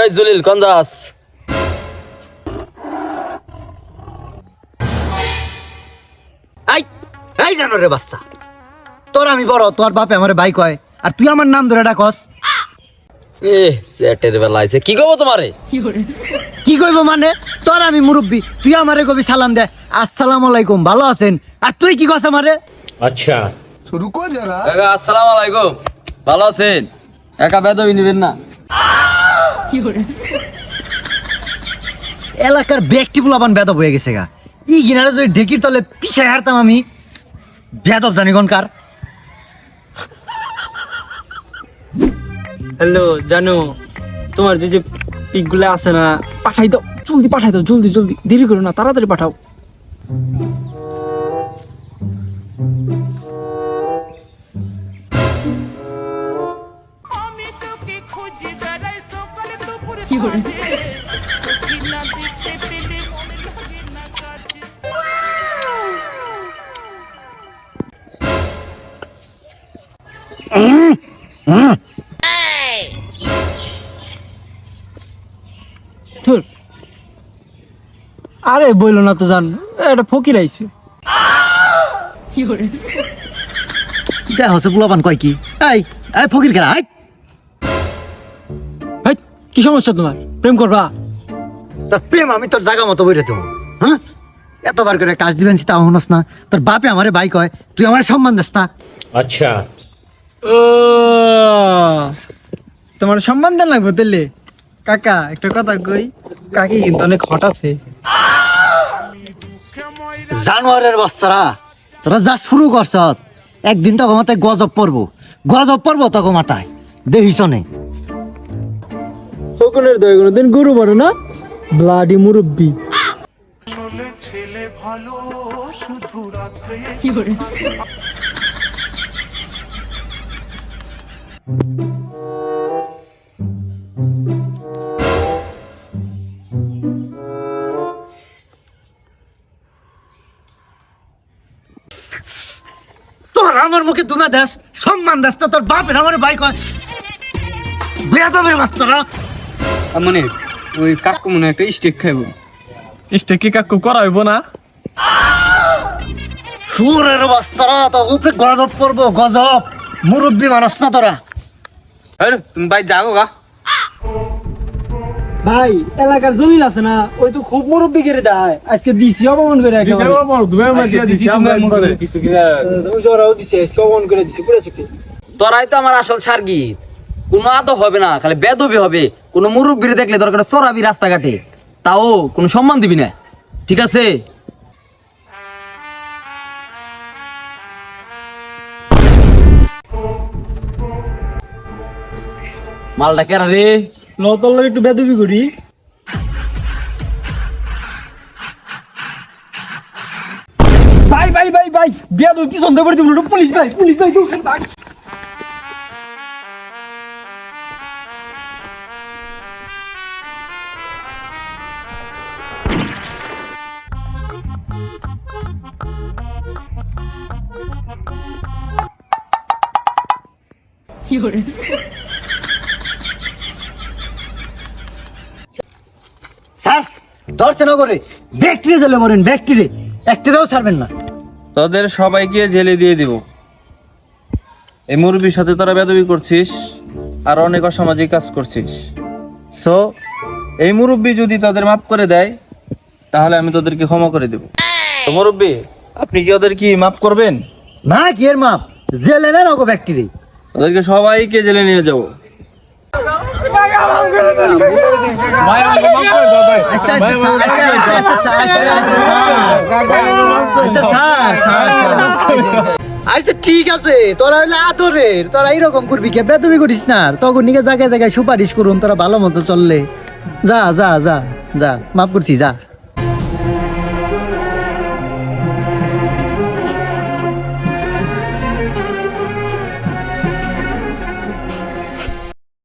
এই জুলিল কোন যাস এই জানো রে বাচ্চা। তোর আমি বড় তোর বাপে আমার ভাই কয় আর তুই আমার নাম ধরে ডাকস। এ সেটের বেলা আইছে। কি কইব তোমারে? কি কইব মানে? তোর আমি মুরব্বি তুই আমারে কবি সালাম দে। আসসালামু আলাইকুম ভালো আছেন? আর তুই কি কস আমারে? আচ্ছা। শুরু রুকো যারা। আসসালামু আলাইকুম। ভালো আছেন? একা বেদবি নিবেন না। এলাকার ব্যক্তি পোলাপান বেদব হয়ে গেছে গা। ই গিনারে যদি ঢেকির তলে পিছায় হারতাম আমি বেদব জানি কোনকার হ্যালো জানো তোমার যে যে পিকগুলো আছে না পাঠাই দাও জলদি পাঠাই দাও জলদি জলদি দেরি করো না তাড়াতাড়ি পাঠাও। মনে ধুর। আরে বইলো না তো জান এটা ফকির আইছে। দেখ হচ্ছে পোলাপান কয় কি? এই এই ফকির কেরা? হাই হেই, কি সমস্যা তোমার? প্রেম করবা? তার প্রেম আমি তোর জায়গা মতো বইরে দেবো। হ্যাঁ? এতবার করে কাজ দিবেন তা হনস না। তোর বাপে আমারে বাইক হয় তুই আমার সম্মান দিস না। আচ্ছা। তোমার সম্মান দেন লাগবে তেলে? কাকা একটা কথা কই কাকি কিন্তু অনেক হট আছে। জানোয়ারের বাচ্চারা তোরা যা শুরু করছ একদিন তখন মাথায় গজব পড়ব। গজব পড়ব তখন মাথায় দেখিস নেই হকুনের দয় কোনো দিন, গরু বড় না? ব্লাডি মুরব্বি। তোর আমার মুখে দুনা দেশ সম্মান দেশ তোর বাপের আমার ভাই কয়। বেদবের বাচ্চারা মানে ওই কাকু মনে একটা স্টেক খাইব। স্টেক কি কাকু করা হইব না? সুরের বাচ্চারা তো উপরে গজব পড়ব গজব। মুরব্বী মানুষ না তোরা। আরে তুমি ভাই যাও গা। ভাই এলাকার জলিল আছে না? ওই তো খুব মুরব্বি করে দেয়। আজকে দিছি অপমান করে একেবারে। ওই যে ওরাও দিছে আজকে অপমান করে দিছে পুরো চুক্তি তোরাই তো আমার আসল সার্গিত কোনো আদব হবে না খালি বেদবি হবে। কোনো মুরব্বীর দেখলে দরকার চড়াবি রাস্তাঘাটে, তাও কোনো সম্মান দিবি না, ঠিক আছে? মালটা কেরা রে? লতল একটু বেদবি করি। ভাই ভাই ভাই ভাই বিয়া দুই পিছন দিয়ে দিব পুলিশ, ভাই পুলিশ, ভাই। দৌড়ছেন ভাই না করে ব্যাকটেরিয়া জেলে মরেন ব্যাকটেরিয়া একটাও ছাড়বেন না। তোদের সবাইকে জেলে দিয়ে দিব। এই মুরবির সাথে তোরা বেদবি করছিস আর অনেক অসামাজিক কাজ করছিস। সো এই মুরব্বী যদি তোদের মাফ করে দেয় তাহলে আমি তোদেরকে ক্ষমা করে দেব। তো মুরব্বী আপনি কি ওদের কি মাফ করবেন? না কি এর মাপ জেলে না রকম ব্যাকটেরিয়া ওদেরকে সবাইকে জেলে নিয়ে যাব। আচ্ছা ঠিক আছে। তোরা হইলে তোরা করবি কে? করিস না সুপারিশ করুন, তোরা ভালো মতো চললে। যা যা যা যা। মাফ করছি, যা।